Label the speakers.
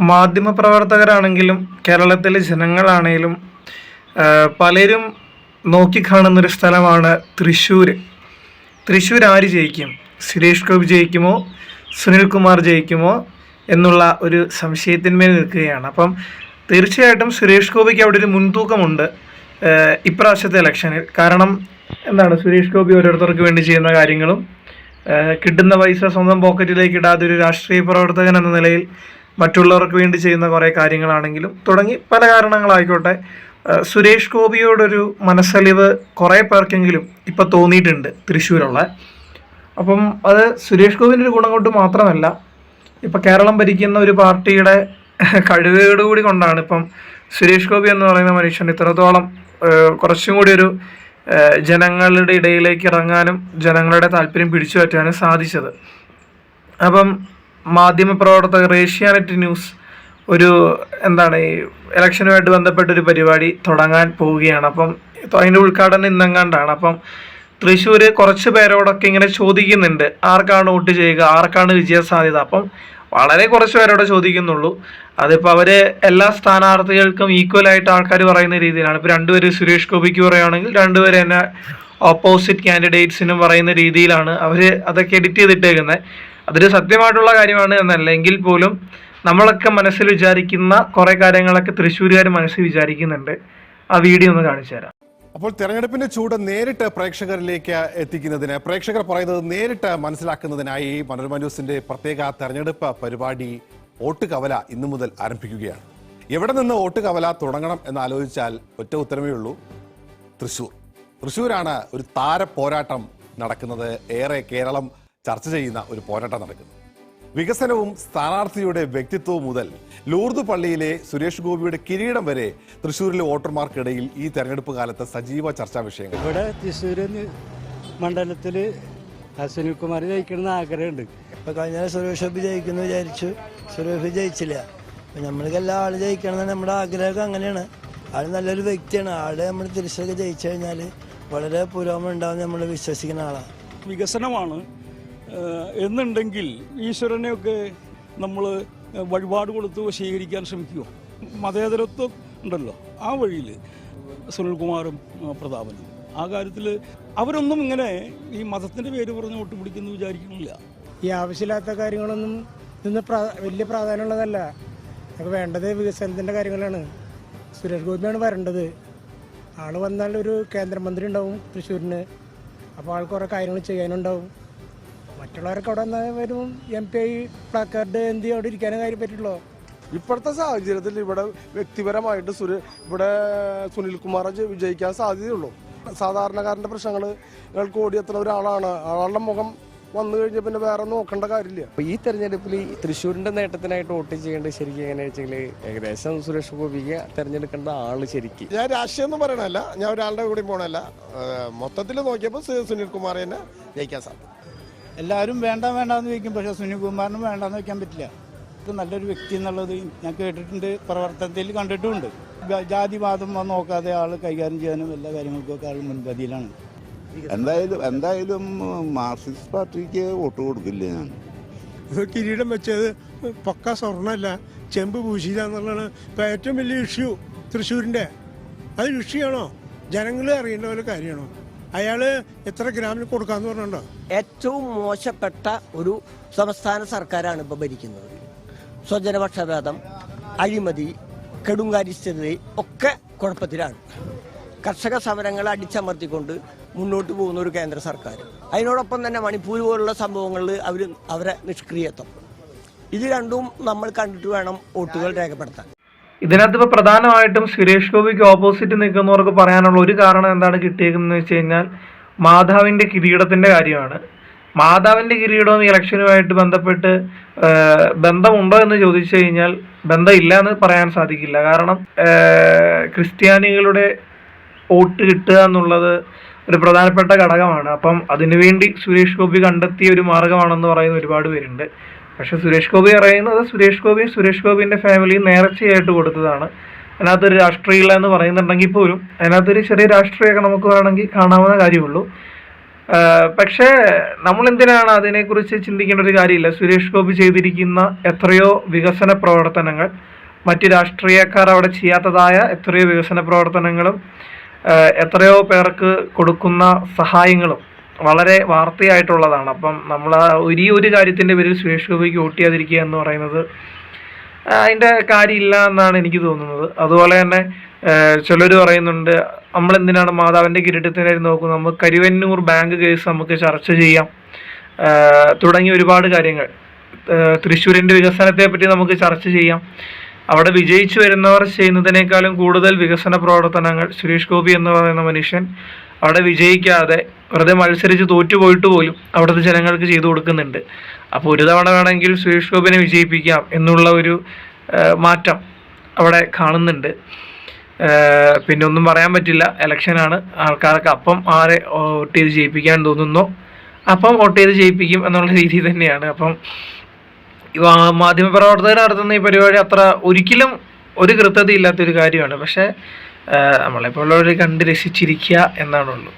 Speaker 1: മാധ്യമപ്രവർത്തകരാണെങ്കിലും കേരളത്തിലെ ജനങ്ങളാണെങ്കിലും പലരും നോക്കിക്കാണുന്നൊരു സ്ഥലമാണ് തൃശ്ശൂർ തൃശ്ശൂർ ആര് ജയിക്കും? സുരേഷ് ഗോപി ജയിക്കുമോ? സുനിൽകുമാർ ജയിക്കുമോ? എന്നുള്ള ഒരു സംശയത്തിന്മേൽ നിൽക്കുകയാണ്. അപ്പം തീർച്ചയായിട്ടും സുരേഷ് ഗോപിക്ക് അവിടെ ഒരു മുൻതൂക്കമുണ്ട് ഇപ്രാവശ്യത്തെ ഇലക്ഷനിൽ. കാരണം എന്താണ് സുരേഷ് ഗോപി ഓരോരുത്തർക്ക് വേണ്ടി ചെയ്യുന്ന കാര്യങ്ങളും കിട്ടുന്ന പൈസ സ്വന്തം പോക്കറ്റിലേക്ക് ഇടാതെ ഒരു രാഷ്ട്രീയ പ്രവർത്തകൻ എന്ന നിലയിൽ മറ്റുള്ളവർക്ക് വേണ്ടി ചെയ്യുന്ന കുറേ കാര്യങ്ങളാണെങ്കിലും തുടങ്ങി പല കാരണങ്ങളായിക്കോട്ടെ. സുരേഷ് ഗോപിയോടൊരു മനസ്സലിവ് കുറേ പേർക്കെങ്കിലും ഇപ്പം തോന്നിയിട്ടുണ്ട് തൃശ്ശൂരുള്ള. അപ്പം അത് സുരേഷ് ഗോപിന്റെ ഒരു ഗുണം കൊണ്ട് മാത്രമല്ല ഇപ്പം കേരളം ഭരിക്കുന്ന ഒരു പാർട്ടിയുടെ കഴിവുകളോടുകൂടി കൂടി കൊണ്ടാണ് ഇപ്പം സുരേഷ് ഗോപി എന്ന് പറയുന്ന മനുഷ്യൻ ഇത്രത്തോളം കുറച്ചും കൂടി ഒരു ജനങ്ങളുടെ ഇടയിലേക്ക് ഇറങ്ങാനും ജനങ്ങളുടെ താല്പര്യം പിടിച്ചു പറ്റാനും സാധിച്ചത്. അപ്പം മാധ്യമപ്രവർത്തകർ ഏഷ്യാനെറ്റ് ന്യൂസ് ഒരു എന്താണ് ഈ ഇലക്ഷനുമായിട്ട് ബന്ധപ്പെട്ട ഒരു പരിപാടി തുടങ്ങാൻ പോവുകയാണ്. അപ്പം അതിന്റെ ഉദ്ഘാടനം ഇന്നെങ്ങാണ്ടാണ്. അപ്പം തൃശ്ശൂർ കുറച്ച് പേരോടൊക്കെ ഇങ്ങനെ ചോദിക്കുന്നുണ്ട് ആർക്കാണ് വോട്ട് ചെയ്യുക ആർക്കാണ് വിജയ സാധ്യത അപ്പം വളരെ കുറച്ച് പേരോടെ ചോദിക്കുന്നുള്ളൂ. അതിപ്പോൾ അവർ എല്ലാ സ്ഥാനാർത്ഥികൾക്കും ഈക്വലായിട്ട് ആൾക്കാർ പറയുന്ന രീതിയിലാണ്. ഇപ്പോൾ രണ്ടുപേര് സുരേഷ് ഗോപിക്ക് പറയുകയാണെങ്കിൽ രണ്ടുപേര് തന്നെ ഓപ്പോസിറ്റ് കാൻഡിഡേറ്റ്സിനും പറയുന്ന രീതിയിലാണ് അവർ അതൊക്കെ എഡിറ്റ് ചെയ്തിട്ടേക്കുന്നത് അതൊരു സത്യമായിട്ടുള്ള കാര്യമാണ് എന്നല്ലെങ്കിൽ പോലും നമ്മളൊക്കെ മനസ്സിൽ വിചാരിക്കുന്ന കുറേ കാര്യങ്ങളൊക്കെ തൃശ്ശൂരുകാർ മനസ്സിൽ വിചാരിക്കുന്നുണ്ട്. ആ വീഡിയോ ഒന്ന് കാണിച്ചു തരാം.
Speaker 2: അപ്പോൾ തെരഞ്ഞെടുപ്പിന്റെ ചൂട് നേരിട്ട് പ്രേക്ഷകരിലേക്ക് എത്തിക്കുന്നതിന് പ്രേക്ഷകർ പറയുന്നത് നേരിട്ട് മനസ്സിലാക്കുന്നതിനായി മനോരമ ന്യൂസിന്റെ പ്രത്യേക തെരഞ്ഞെടുപ്പ് പരിപാടി വോട്ട് കവല ഇന്നു മുതൽ ആരംഭിക്കുകയാണ്. എവിടെ നിന്ന് വോട്ട് കവല തുടങ്ങണം എന്ന് ആലോചിച്ചാൽ ഒറ്റ ഉത്തരമേ ഉള്ളൂ തൃശൂർ തൃശൂരാണ് ഒരു താര പോരാട്ടം നടക്കുന്നത്. ഏറെ കേരളം ചർച്ച ചെയ്യുന്ന ഒരു പോരാട്ടം നടക്കുന്നു. വികസനവും സ്ഥാനാർത്ഥിയുടെ വ്യക്തിത്വവും മുതൽ ലൂർദ് പള്ളിയിലെ സുരേഷ് ഗോപിയുടെ കിരീടം വരെ തൃശ്ശൂരിലെ വോട്ടർമാർക്കിടയിൽ ഈ തെരഞ്ഞെടുപ്പ് കാലത്ത് സജീവ ചർച്ചാ വിഷയങ്ങൾ.
Speaker 3: ഇവിടെ തൃശ്ശൂർ മണ്ഡലത്തിൽ സുനിൽകുമാർ ജയിക്കണമെന്ന് ആഗ്രഹമുണ്ട്.
Speaker 4: ഇപ്പൊ കഴിഞ്ഞ സുരേഷ് ഗോപി ജയിക്കുന്നു വിചാരിച്ചു. സുരേഷ് ഗോപി ജയിച്ചില്ല. നമ്മൾക്ക് എല്ലാ ആൾ ജയിക്കണം നമ്മുടെ ആഗ്രഹമൊക്കെ അങ്ങനെയാണ്. ആൾ നല്ലൊരു വ്യക്തിയാണ്. ആൾ നമ്മൾ തിരിച്ചൊക്കെ ജയിച്ചു കഴിഞ്ഞാൽ വളരെ പുരോഗമനം ഉണ്ടാവും നമ്മൾ വിശ്വസിക്കുന്ന ആളാണ്
Speaker 5: വികസനമാണ് എന്നുണ്ടെങ്കിൽ ഈശ്വരനെയൊക്കെ നമ്മൾ വഴിപാട് കൊടുത്ത് വശീകരിക്കാൻ ശ്രമിക്കുമോ മതേതരത്വം ഉണ്ടല്ലോ ആ വഴിയിൽ സുനിൽകുമാറും പ്രതാപനും. ആ കാര്യത്തിൽ അവരൊന്നും ഇങ്ങനെ ഈ മതത്തിന്റെ പേര് പറഞ്ഞ് വോട്ട് പിടിക്കുന്നു വിചാരിക്കുന്നില്ല.
Speaker 6: ഈ ആവശ്യമില്ലാത്ത കാര്യങ്ങളൊന്നും ഇന്ന് വലിയ പ്രാധാന്യമുള്ളതല്ല. നമുക്ക് വേണ്ടത് വികസനത്തിന്റെ കാര്യങ്ങളാണ്. സുരേഷ് ഗോപിയാണ് വരേണ്ടത്. ആൾ വന്നാൽ ഒരു കേന്ദ്രമന്ത്രി ഉണ്ടാവും തൃശ്ശൂരിന്. അപ്പോൾ ആൾക്ക് കുറേ കാര്യങ്ങൾ ചെയ്യാനുണ്ടാവും. മറ്റുള്ളവർക്ക് അവിടെ വരും. എം പി ഐ പ്ലാക്കാർഡ് എന്ത് അവിടെ ഇരിക്കാനും കാര്യം പറ്റുള്ളൂ
Speaker 7: ഇപ്പോഴത്തെ സാഹചര്യത്തിൽ ഇവിടെ വ്യക്തിപരമായിട്ട് സുര ഇവിടെ സുനിൽകുമാർ വിജയിക്കാൻ സാധ്യതയുള്ളൂ. സാധാരണക്കാരന്റെ പ്രശ്നങ്ങൾക്ക് ഓടിയെത്തുന്ന ഒരാളാണ്. ആളുടെ മുഖം വന്നു കഴിഞ്ഞാൽ പിന്നെ വേറെ നോക്കേണ്ട കാര്യമില്ല.
Speaker 8: ഈ തെരഞ്ഞെടുപ്പിൽ തൃശ്ശൂരിന്റെ നേട്ടത്തിനായിട്ട് വോട്ട് ചെയ്യേണ്ടത് ശരിക്കും എങ്ങനെയാ വെച്ചെങ്കിൽ ഏകദേശം സുരേഷ് ഗോപിക്ക് തെരഞ്ഞെടുക്കേണ്ട ആൾ ശരിക്കും.
Speaker 7: ഞാൻ രാഷ്ട്രീയം ഒന്നും പറയണല്ല ഞാൻ ഒരാളുടെ കൂടി പോണല്ല മൊത്തത്തിൽ നോക്കിയപ്പോൾ സുനിൽ തന്നെ ജയിക്കാൻ സാധ്യത.
Speaker 3: എല്ലാവരും വേണ്ട വേണ്ടെന്ന് ചോദിക്കും. പക്ഷേ സുനിൽകുമാറിനും വേണ്ടെന്ന് വെക്കാൻ പറ്റില്ല. ഇത് നല്ലൊരു വ്യക്തി എന്നുള്ളത് ഞാൻ കേട്ടിട്ടുണ്ട് പ്രവർത്തനത്തിൽ കണ്ടിട്ടുമുണ്ട്. ജാതിവാദം നോക്കാതെ ആൾ കൈകാര്യം ചെയ്യാനും എല്ലാ കാര്യങ്ങൾക്കൊക്കെ ആൾ മുൻപതിയിലാണ്
Speaker 9: എന്തായാലും എന്തായാലും മാർക്സിസ്റ്റ് പാർട്ടിക്ക് വോട്ട് കൊടുക്കില്ല ഞാൻ.
Speaker 6: കിരീടം വെച്ചത് പക്ക സ്വർണമല്ല ചെമ്പ് പൂശിയില്ല എന്നുള്ളതാണ് ഇപ്പം ഏറ്റവും വലിയ ഇഷ്യൂ തൃശ്ശൂരിന്റെ അത് ഇഷ്യൂ ആണോ ജനങ്ങൾ അറിയേണ്ട പോലെ കാര്യമാണോ? അയാൾ എത്ര ഗ്രാമിന് കൊടുക്കാന്ന് പറഞ്ഞിട്ടുണ്ടോ?
Speaker 4: ഏറ്റവും മോശപ്പെട്ട ഒരു സംസ്ഥാന സർക്കാരാണ് ഇപ്പോൾ ഭരിക്കുന്നത്. സ്വജനപക്ഷപാതം അഴിമതി കെടുങ്കാരിസ്ഥിതി ഒക്കെ കുഴപ്പത്തിലാണ്. കർഷക സമരങ്ങൾ അടിച്ചമർത്തിക്കൊണ്ട് മുന്നോട്ട് പോകുന്ന ഒരു കേന്ദ്ര സർക്കാർ. അതിനോടൊപ്പം തന്നെ മണിപ്പൂർ പോലുള്ള സംഭവങ്ങളിൽ അവർ അവരെ നിഷ്ക്രിയത്വം. ഇത് രണ്ടും നമ്മൾ കണ്ടിട്ട് വേണം വോട്ടുകൾ രേഖപ്പെടുത്താൻ.
Speaker 1: ഇതിനകത്ത് ഇപ്പോൾ പ്രധാനമായിട്ടും സുരേഷ് ഗോപിക്ക് ഓപ്പോസിറ്റ് നിൽക്കുന്നവർക്ക് പറയാനുള്ള ഒരു കാരണം എന്താണ് കിട്ടിയേക്കുന്നത് വെച്ച് കഴിഞ്ഞാൽ മാധവിന്റെ കിരീടത്തിന്റെ കാര്യമാണ്. മാധവിന്റെ കിരീടവും ഇലക്ഷനുമായിട്ട് ബന്ധപ്പെട്ട് ബന്ധമുണ്ടോ എന്ന് ചോദിച്ചു കഴിഞ്ഞാൽ ബന്ധമില്ല എന്ന് പറയാൻ സാധിക്കില്ല. കാരണം ക്രിസ്ത്യാനികളുടെ വോട്ട് കിട്ടുക എന്നുള്ളത് ഒരു പ്രധാനപ്പെട്ട ഘടകമാണ്. അപ്പം അതിനുവേണ്ടി സുരേഷ് ഗോപി കണ്ടെത്തിയ ഒരു മാർഗമാണെന്ന് പറയുന്ന ഒരുപാട് പേരുണ്ട്. പക്ഷെ സുരേഷ് ഗോപി പറയുന്നത് സുരേഷ് ഗോപിയും സുരേഷ് ഗോപിന്റെ ഫാമിലിയും നേർച്ചയായിട്ട് കൊടുത്തതാണ്. അതിനകത്തൊരു രാഷ്ട്രീയമില്ല എന്ന് പറയുന്നുണ്ടെങ്കിൽ പോലും അതിനകത്തൊരു ചെറിയ രാഷ്ട്രീയമൊക്കെ നമുക്ക് വേണമെങ്കിൽ കാണാവുന്ന കാര്യമുള്ളൂ. പക്ഷേ നമ്മൾ എന്തിനാണ് അതിനെക്കുറിച്ച് ചിന്തിക്കേണ്ട ഒരു കാര്യമില്ല. സുരേഷ് ഗോപി ചെയ്തിരിക്കുന്ന എത്രയോ വികസന പ്രവർത്തനങ്ങൾ മറ്റ് രാഷ്ട്രീയക്കാർ അവിടെ ചെയ്യാത്തതായ എത്രയോ വികസന പ്രവർത്തനങ്ങളും എത്രയോ പേർക്ക് കൊടുക്കുന്ന സഹായങ്ങളും വളരെ വാർത്തയായിട്ടുള്ളതാണ്. അപ്പം നമ്മൾ ഒരു ഒരു കാര്യത്തിന്റെ പേരിൽ സുരേഷ് ഗോപിക്ക് വോട്ട് എന്ന് പറയുന്നത് അതിന്റെ കാര്യമില്ല എന്നാണ് എനിക്ക് തോന്നുന്നത്. അതുപോലെ തന്നെ ചിലർ പറയുന്നുണ്ട് നമ്മൾ എന്തിനാണ് മാതാവിന്റെ കിരീടത്തിനായി നോക്കുന്നത്? നമുക്ക് കരുവന്നൂർ ബാങ്ക് കേസ് നമുക്ക് ചർച്ച ചെയ്യാം. തുടങ്ങിയ തുടങ്ങി ഒരുപാട് കാര്യങ്ങൾ. തൃശ്ശൂരിന്റെ വികസനത്തെ പറ്റി നമുക്ക് ചർച്ച ചെയ്യാം. അവിടെ വിജയിച്ചു വരുന്നവർ ചെയ്യുന്നതിനേക്കാളും കൂടുതൽ വികസന പ്രവർത്തനങ്ങൾ സുരേഷ് ഗോപി എന്ന് പറയുന്ന മനുഷ്യൻ അവിടെ വിജയിക്കാതെ വെറുതെ മത്സരിച്ച് തോറ്റുപോയിട്ട് പോലും അവിടുത്തെ ജനങ്ങൾക്ക് ചെയ്തു കൊടുക്കുന്നുണ്ട്. അപ്പോൾ ഒരു തവണ വേണമെങ്കിൽ സുരേഷ് ഗോപിനെ വിജയിപ്പിക്കാം എന്നുള്ള ഒരു മാറ്റം അവിടെ കാണുന്നുണ്ട്. പിന്നെ ഒന്നും പറയാൻ പറ്റില്ല. ഇലക്ഷനാണ് ആൾക്കാർക്ക് അപ്പം ആരെ വോട്ട് ചെയ്ത് ജയിപ്പിക്കാൻ തോന്നുന്നോ? അപ്പം വോട്ട് ചെയ്ത് ജയിപ്പിക്കും എന്നുള്ള രീതി തന്നെയാണ്. അപ്പം മാധ്യമപ്രവർത്തകർ നടത്തുന്ന ഈ പരിപാടി അത്ര ഒരിക്കലും ഒരു കൃത്യത ഇല്ലാത്തൊരു കാര്യമാണ്. പക്ഷേ നമ്മളെപ്പോലുള്ളവർ കണ്ട് രസിച്ചിരിക്കുക എന്നാണുള്ളൂ.